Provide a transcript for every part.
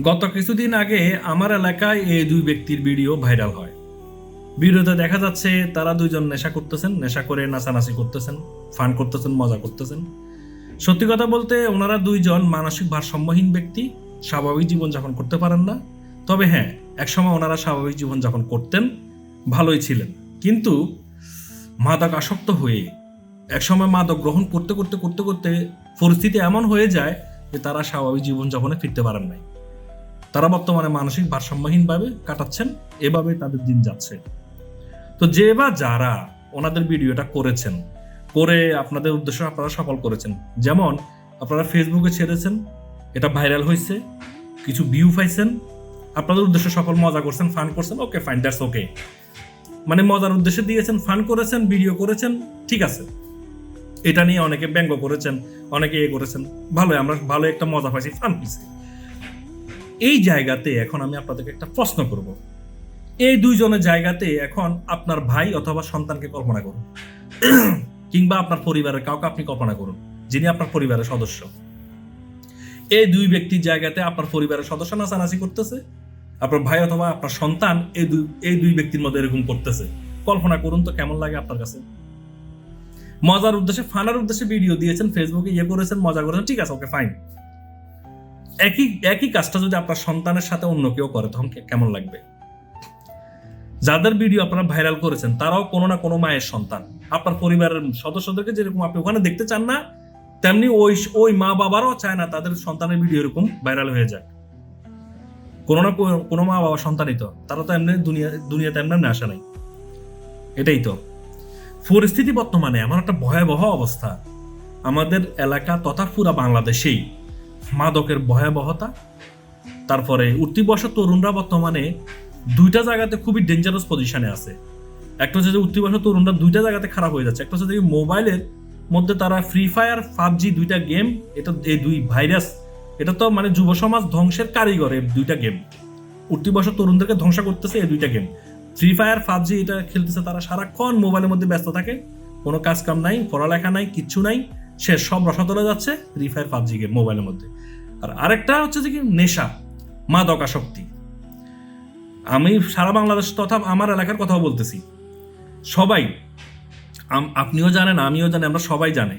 গত কিছুদিন আগে আমার এলাকায় এই দুই ব্যক্তির ভিডিও ভাইরাল হয়। ভিডিওতে দেখা যাচ্ছে তারা দুইজন নেশা করতেছেন, নেশা করে নাচানাচি করতেছেন, ফান করতেছেন, মজা করতেছেন। সত্যি কথা বলতে ওনারা দুইজন মানসিক ভারসাম্যহীন ব্যক্তি, স্বাভাবিক জীবনযাপন করতে পারেন না। তবে হ্যাঁ একসময় ওনারা স্বাভাবিক জীবনযাপন করতেন, ভালোই ছিলেন। কিন্তু মাদক আসক্ত হয়ে, একসময় মাদক গ্রহণ করতে করতে করতে করতে পরিস্থিতি এমন হয়ে যায় যে তারা স্বাভাবিক জীবনযাপনে ফিরতে পারেন নাই। তারা বর্তমানে মানসিক ভারসাম্যহীনভাবে কাটাচ্ছেন এভাবে তাদের দিন যাচ্ছে। তো যে বা যারা ওনাদের ভিডিওটা করেছেন, করে আপনাদের উদ্দেশ্য আপনারা সফল করেছেন। যেমন, আপনারা ফেসবুকে ছেড়েছেন, এটা ভাইরাল হয়েছে কিছু ভিউ পাইছেন, আপনাদের উদ্দেশ্য সফল মজা করছেন ফান করছেন ওকে ফাইন দ্যাটস ওকে মানে মজার উদ্দেশ্যে দিয়েছেন ফান করেছেন ভিডিও করেছেন, ঠিক আছে। এটা নিয়ে অনেকে ব্যঙ্গ করেছেন, অনেকে এ করেছেন ভালো আমরা ভালো একটা মজা পাইছি ফান পাইছি। এই জায়গাতে এখন আমি আপনাদেরকে একটা প্রশ্ন করব। এই দুইজনের জায়গাতে এখন আপনার ভাই অথবা সন্তানকে কল্পনা করুন। কিংবা আপনার পরিবারের কাউকে আপনি কল্পনা করুন, যিনি আপনার পরিবারের সদস্য। এই দুই ব্যক্তির জায়গাতে আপনার পরিবারের সদস্য নাচানাচি করতেছে, আপনার ভাই অথবা আপনার সন্তান এই দুই এই দুই ব্যক্তির মধ্যে এরকম করতেছে। কল্পনা করুন তো কেমন লাগে আপনার কাছে? মজার উদ্দেশ্যে, ফানার উদ্দেশ্যে ভিডিও দিয়েছেন ফেসবুকে ইয়ে করেছেন, মজা করেছেন, ঠিক আছে ওকে ফাইন একই একই কাজটা যদি আপনার সন্তানের সাথে অন্য কেউ করে, তখন কেমন লাগবে? যাদের ভিডিও আপনারা ভাইরাল করেছেন, তারাও কোনো না কোনো মায়ের সন্তান। আপনার পরিবারের সদস্যদেরকে যেরকম আপনি ওখানে দেখতে চান না, তেমনি ওই ওই মা বাবারও চায় না তাদের সন্তানের ভিডিও এরকম ভাইরাল হয়ে যায় কোনো না কোনো- কোনো মা বাবা সন্তানই তো। তারা তো এমনি দুনিয়া, দুনিয়াতে এমনি আসে নাই। এটাই তো। পরিস্থিতি বর্তমানে এমন একটা ভয়াবহ অবস্থা। আমাদের এলাকা তথা পুরা বাংলাদেশেই মাদকের ভয়াবহতা, তারপরে উঠতি বয়সের তরুণরা বর্তমানে দুইটা জায়গাতে খুবই ডেঞ্জারাস পজিশনে আছে। একটা হচ্ছে যে উঠতি বয়সের তরুণরা দুইটা জায়গাতে খারাপ হয়ে যাচ্ছে, একটা হচ্ছে যে মোবাইলের মধ্যে তারা ফ্রি ফায়ার পাবজি দুইটা গেম এটা এই দুই ভাইরাস এটা তো মানে যুব সমাজ ধ্বংসের কারিগর এই দুইটা গেম উঠতি বয়সের তরুণদেরকে ধ্বংস করতেছে এই দুইটা গেম ফ্রি ফায়ার পাবজি এটা খেলতেছে তারা সারাক্ষণ মোবাইলের মধ্যে ব্যস্ত থাকে, কোনো কাজ কাম নাই, পড়ালেখা নাই, কিচ্ছু নাই। সে সব রসাতলে যাচ্ছে ফ্রি ফায়ার পাবজি গেম, মোবাইলের মধ্যে। আর আরেকটা হচ্ছে যে কি, নেশা মাদক আসক্তি আমি সারা বাংলাদেশ তথা আমার এলাকার কথাও বলতেছি। সবাই আপনিও জানেন, আমিও জানি, আমরা সবাই জানে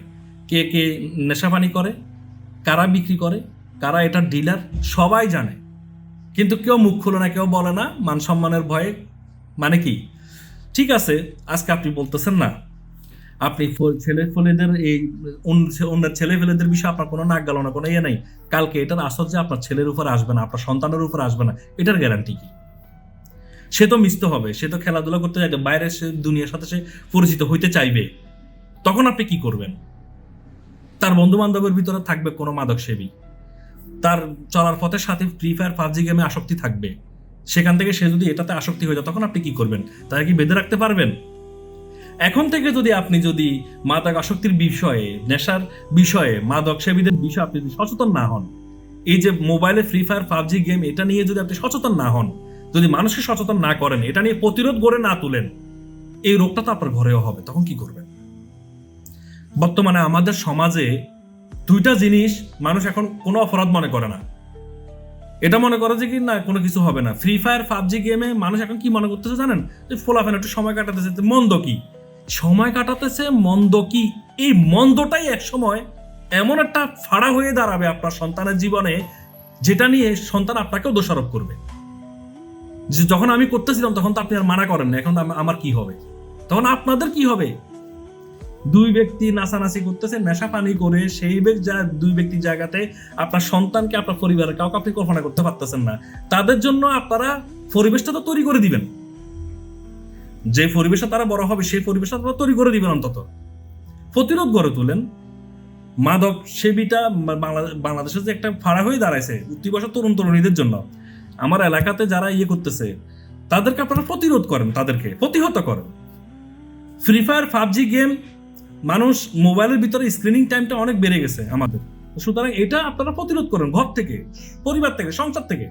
কে কে নেশাপানি করে, কারা বিক্রি করে, কারা এটার ডিলার, সবাই জানে। কিন্তু কেউ মুখ খুলে না, কেউ বলে না, মান সম্মানের ভয়ে। মানে কি? ঠিক আছে, আজকে আপনি বলতেছেন না। আপনি ছেলে ফলেদের এই অন্য ছেলে ফেলেদের বিষয়ে আপনার কোনো নাক গেল না কোনো ইয়ে নাই। কালকে এটার আসর যে আপনার ছেলের উপর আসবে না, আপনার সন্তানের উপর আসবে না, এটার গ্যারান্টি কি? সে তো মিশতে হবে, সে তো খেলাধুলা করতে চাইবে, বাইরে সে দুনিয়ার সাথে সে পরিচিত হইতে চাইবে। তখন আপনি কি করবেন? তার বন্ধু বান্ধবের ভিতরে থাকবে কোনো মাদক সেবী তার চলার পথের সাথে ফ্রি ফায়ার পাবজি গেমে আসক্তি থাকবে। সেখান থেকে সে যদি এটাতে আসক্তি হয়ে যায়, তখন আপনি কি করবেন? তাকে কি বেঁধে রাখতে পারবেন? এখন থেকে যদি আপনি যদি মাদক আসক্তির বিষয়ে, নেশার বিষয়ে, মাদক সেবীদের বিষয়ে আপনি যদি সচেতন না হন, এই যে মোবাইলে ফ্রি ফায়ার পাবজি গেম, এটা নিয়ে যদি আপনি সচেতন না হন, যদি মানুষকে সচেতন না করেন, এটা নিয়ে প্রতিরোধ গড়ে না তুলেন, এই রোগটা তো আপনার ঘরেও হবে, তখন কি করবেন? বর্তমানে আমাদের সমাজে দুইটা জিনিস মানুষ এখন কোনো অপরাধ মনে করে না। এটা মনে করে যে কি, না, কোনো কিছু হবে না। ফ্রি ফায়ার পাবজি গেমে মানুষ এখন কি মনে করতেছে জানেন? যে ফোলাফেন একটু সময় কাটাতেছে মন্দ কি? সময় কাটাতেছে মন্দ কি? এই মন্দটাই এক সময় এমন একটা ফাড়া হয়ে দাঁড়াবে আপনার সন্তানের জীবনে, যেটা নিয়ে সন্তান আপনাকেও দোষারোপ করবে। যে যখন আমি করতেছিলাম, তখন তো আপনি আর মানা করেন না, এখন আম- আমার কি হবে? তখন আপনাদের কি হবে? দুই ব্যক্তি নাচানাচি করতেছে, নেশা পানি করে, সেই দুই ব্যক্তির জায়গাতে আপনার সন্তানকে, আপনার পরিবারের কাউকে আপনি কল্পনা করতে পারতেছেন না। তাদের জন্য আপনারা পরিবেশটা তো তৈরি করে দিবেন। যে পরিবেশে তারা বড় হবে, সেই পরিবেশে তারা তৈরি করে দিবেন অন্তত। প্রতিরোধ গড়ে তুলেন। মাদক সেবিটা বাংলা- বাংলাদেশে যে একটা ফাড়া হয়ে দাঁড়াইছে উত্তি বয়সের তরুণ তরুণীদের জন্য। আমার এলাকাতে যারা ইয়ে করতেছে, তাদেরকে আপনারা প্রতিরোধ করেন, তাদেরকে প্রতিহত করেন। ফ্রি ফায়ার পাবজি গেম মানুষ মোবাইলের ভিতরে স্ক্রিনিং টাইমটা অনেক বেড়ে গেছে আমাদের। সুতরাং এটা আপনারা প্রতিরোধ করেন ঘর থেকে, পরিবার থেকে, সংসার থেকে।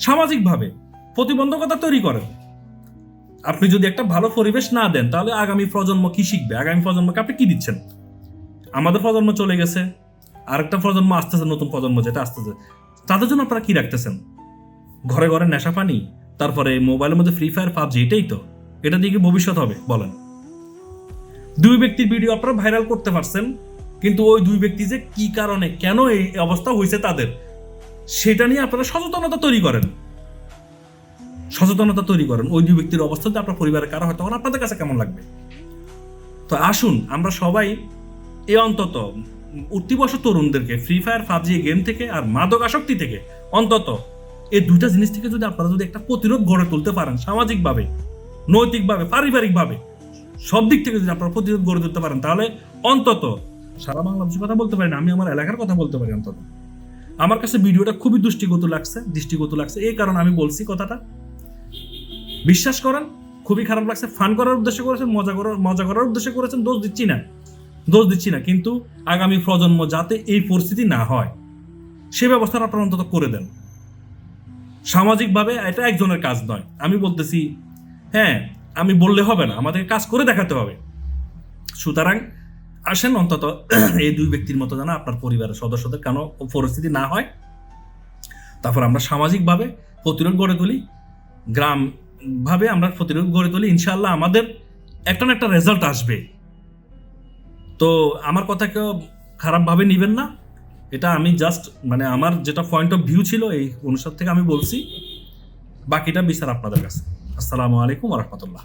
সামাজিকভাবে প্রতিবন্ধকতা তৈরি করেন। আপনি যদি একটা ভালো পরিবেশ না দেন, তাহলে আগামী প্রজন্ম কি শিখবে? আগামী প্রজন্মকে আপনি কি দিচ্ছেন? আমাদের প্রজন্ম চলে গেছে, আরেকটা প্রজন্ম আসতেছে, নতুন প্রজন্ম যেটা আসতেছে। তাদের জন্য আপনারা কি রাখতেছেন? ঘরে ঘরে নেশা পানি, তারপরে মোবাইলের মধ্যে ফ্রি ফায়ার পাবজি, এটাই তো। এটা দিয়ে কি ভবিষ্যৎ হবে? বলেন। দুই ব্যক্তির ভিডিও আপনারা ভাইরাল করতে পারছেন, কিন্তু ওই দুই ব্যক্তি যে কি কারণে, কেন এই অবস্থা হয়েছে তাদের, সেটা নিয়ে আপনারা সচেতনতা তৈরি করেন। সচেতনতা তৈরি করেন। ওই দুই ব্যক্তির অবস্থা যদি আপনার পরিবারের কারও হয়, তখন আপনাদের কাছে কেমন লাগবে? তো আসুন, আমরা সবাই এ অন্তত উঠতি বয়সের তরুণদেরকে ফ্রি ফায়ার পাবজি গেম থেকে আর মাদক আসক্তি থেকে অন্তত এই দুইটা জিনিস থেকে যদি আপনারা যদি একটা প্রতিরোধ গড়ে তুলতে পারেন, সামাজিকভাবে, নৈতিকভাবে, পারিবারিকভাবে, সব দিক থেকে যদি আপনারা প্রতিরোধ গড়ে তুলতে পারেন, তাহলে অন্তত সারা বাংলাদেশের কথা বলতে পারি না, আমি আমার এলাকার কথা বলতে পারি অন্তত। আমার কাছে ভিডিওটা খুবই দৃষ্টিগত লাগছে দৃষ্টিগত লাগছে, এই কারণে আমি বলছি কথাটা। বিশ্বাস করেন, খুবই খারাপ লাগছে। ফান করার উদ্দেশ্যে করেছেন, মজা করার মজা করার উদ্দেশ্যে করেছেন, দোষ দিচ্ছি না। দোষ দিচ্ছি না, কিন্তু আগামী প্রজন্ম যাতে এই পরিস্থিতি না হয়, সে ব্যবস্থা আপনারা অন্তত করে দেন। সামাজিকভাবে এটা একজনের কাজ নয়। আমি বলতেছি হ্যাঁ আমি বললে হবে না আমাদের কাজ করে দেখাতে হবে। সুতরাং আসেন অন্তত এই দুই ব্যক্তির মতো যেন আপনার পরিবারের সদস্যদের কেন পরিস্থিতি না হয়। তারপর আমরা সামাজিকভাবে প্রতিরোধ গড়ে তুলি। গ্রাম ভাবে আমরা প্রতিরোধ গড়ে তুলি ইনশাল্লাহ আমাদের একটা না একটা রেজাল্ট আসবে। তো আমার কথা কেউ খারাপভাবে নেবেন না। এটা আমি জাস্ট মানে আমার যেটা পয়েন্ট অফ ভিউ ছিল, এই অনুষ্ঠান থেকে আমি বলছি। বাকিটা বিচার আপনাদের কাছে। আসসালামু আলাইকুম রহমতুল্লাহ।